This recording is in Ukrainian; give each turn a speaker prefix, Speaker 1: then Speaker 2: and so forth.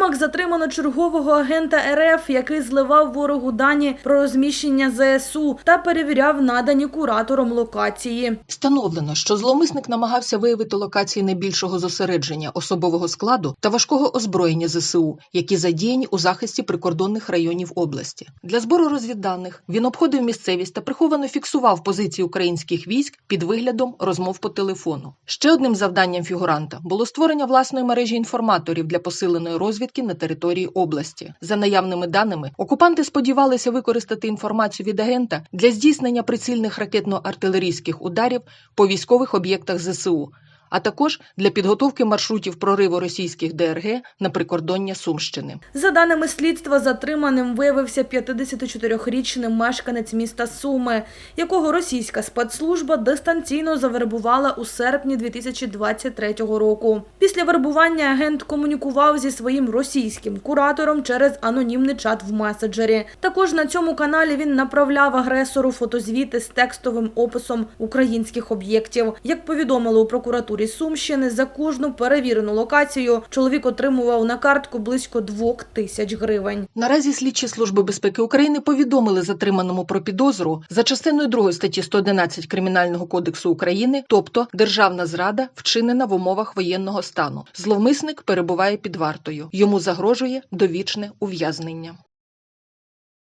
Speaker 1: Сумах затримано чергового агента РФ, який зливав ворогу дані про розміщення ЗСУ та перевіряв надані куратором локації.
Speaker 2: Встановлено, що зловмисник намагався виявити локації найбільшого зосередження особового складу та важкого озброєння ЗСУ, які задіяні у захисті прикордонних районів області. Для збору розвідданих він обходив місцевість та приховано фіксував позиції українських військ під виглядом розмов по телефону. Ще одним завданням фігуранта було створення власної мережі інформаторів для посиленої розвідки на території області. За наявними даними, окупанти сподівалися використати інформацію від агента для здійснення прицільних ракетно-артилерійських ударів по військових об'єктах ЗСУ, а також для підготовки маршрутів прориву російських ДРГ на прикордоння Сумщини.
Speaker 1: За даними слідства, затриманим виявився 54-річний мешканець міста Суми, якого російська спецслужба дистанційно завербувала у серпні 2023 року. Після вербування агент комунікував зі своїм російським куратором через анонімний чат в меседжері. Також на цьому каналі він направляв агресору фотозвіти з текстовим описом українських об'єктів. Як повідомили у прокуратурі Сумщини, за кожну перевірену локацію чоловік отримував на картку близько двох тисяч гривень.
Speaker 2: Наразі слідчі служби безпеки України повідомили затриманому про підозру за частиною 2 статті 111 Кримінального кодексу України, тобто державна зрада, вчинена в умовах воєнного стану. Зловмисник перебуває під вартою. Йому загрожує довічне ув'язнення.